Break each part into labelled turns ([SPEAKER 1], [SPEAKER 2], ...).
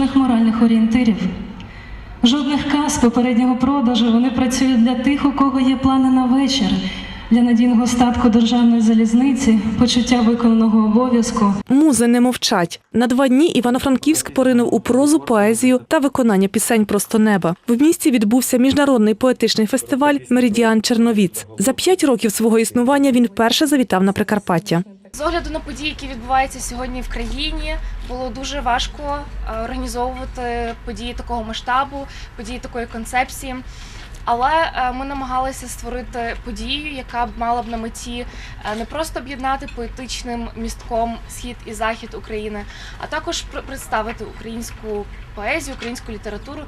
[SPEAKER 1] жодних моральних орієнтирів, жодних каз попереднього продажу. Вони працюють для тих, у кого є плани на вечір, для надійного статку державної залізниці, почуття виконаного обов'язку.
[SPEAKER 2] Музи не мовчать. На два дні Івано-Франківськ поринув у прозу, поезію та виконання пісень просто неба. В місті відбувся міжнародний поетичний фестиваль Меридіан Черновіц. За п'ять років свого існування він вперше завітав на Прикарпаття.
[SPEAKER 3] З огляду на події, які відбуваються сьогодні в країні, було дуже важко е, організовувати події такого масштабу, події такої концепції. Але е, ми намагалися створити подію, яка б мала б на меті е, не просто об'єднати поетичним містком схід і захід України, а також пр- представити українську поезію, українську літературу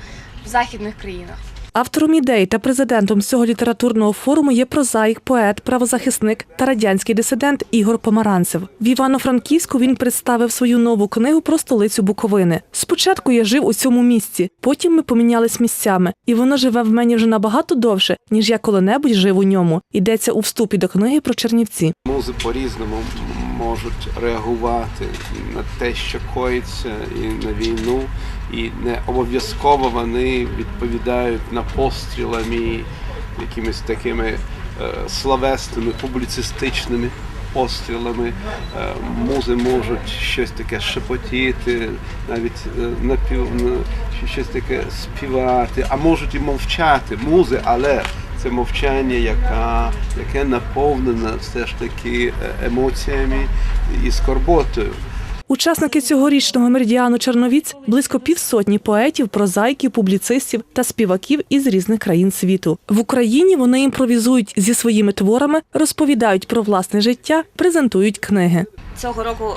[SPEAKER 3] в західних країнах.
[SPEAKER 2] Автором ідеї та президентом цього літературного форуму є прозаїк, поет, правозахисник та радянський дисидент Ігор Помаранцев. В Івано-Франківську він представив свою нову книгу про столицю Буковини. Спочатку я жив у цьому місці, потім ми помінялись місцями, і воно живе в мені вже набагато довше, ніж я коли-небудь жив у ньому. Йдеться у вступі до книги про Чернівці.
[SPEAKER 4] Музи по-різному м- можуть реагувати на те, що коїться, і на війну, і не обов'язково вони відповідають на пострілами, якимись такими е, словесними, публіцистичними пострілами. Е, музи можуть щось таке шепотіти, навіть е, напів, на- щось таке співати, а можуть і мовчати. Музи, але це мовчання, яка, яке наповнене все ж таки е, емоціями і скорботою.
[SPEAKER 2] Учасники цьогорічного меридіану Черновіць близько півсотні поетів, прозаїків, публіцистів та співаків із різних країн світу. В Україні вони імпровізують зі своїми творами, розповідають про власне життя, презентують книги.
[SPEAKER 5] цього року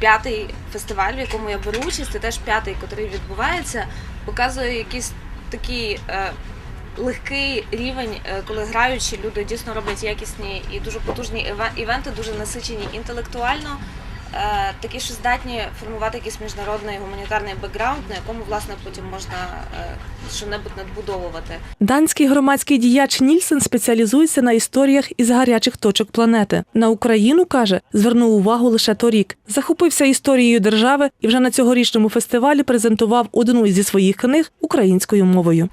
[SPEAKER 5] п'ятий фестиваль, в якому я беру участь, це теж п'ятий, який відбувається, показує якийсь такий е, легкий рівень, е, коли граючі люди дійсно роблять якісні і дуже потужні іве- івенти, дуже насичені інтелектуально. е, Такі, що здатні формувати якийсь міжнародний гуманітарний бекграунд, на якому власне потім можна е, що-небудь надбудовувати.
[SPEAKER 2] Данський громадський діяч Нільсен спеціалізується на історіях із гарячих точок планети. На Україну каже, звернув увагу лише торік. Захопився історією держави і вже на цьогорічному фестивалі презентував одну зі своїх книг українською мовою.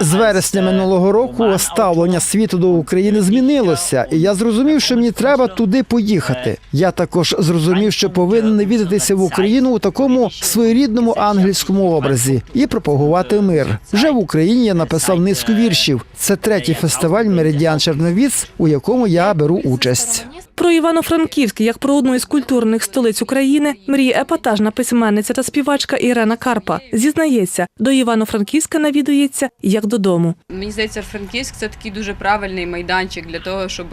[SPEAKER 6] З вересня минулого року ставлення світу до України змінилося, і я зрозумів, що мені треба туди поїхати. Я також зрозумів, що повинен навідатися в Україну у такому своєрідному ангельському образі і пропагувати мир. Вже в Україні я написав низку віршів. Це третій фестиваль Меридіан Черновіц, у якому я беру участь.
[SPEAKER 2] Про Івано-Франківськ як про одну із культурних столиць України мріє епатажна письменниця та співачка Ірена Карпа. Зізнається, до Івано-Франківська навідується як додому.
[SPEAKER 7] Мені здається, Франківськ це такий дуже правильний майданчик для того, щоб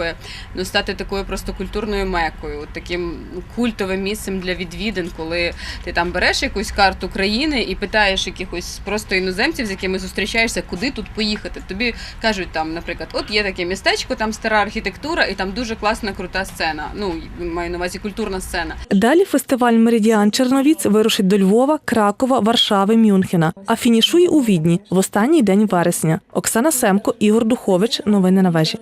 [SPEAKER 7] ну, стати такою просто культурною мекою, таким культовим місцем для відвідин, коли ти там береш якусь карту країни і питаєш якихось просто іноземців, з якими зустрічаєшся, куди тут поїхати. Тобі кажуть, там, наприклад, от є таке містечко, там стара архітектура, і там дуже класна крута сцена. Ну маю на увазі культурна сцена.
[SPEAKER 2] Далі фестиваль Меридіан Черновіць вирушить до Львова, Кракова, Варшави, Мюнхена, а фінішує у Відні в останній день вересня. Оксана Семко, Ігор Духович. Новини на вежі.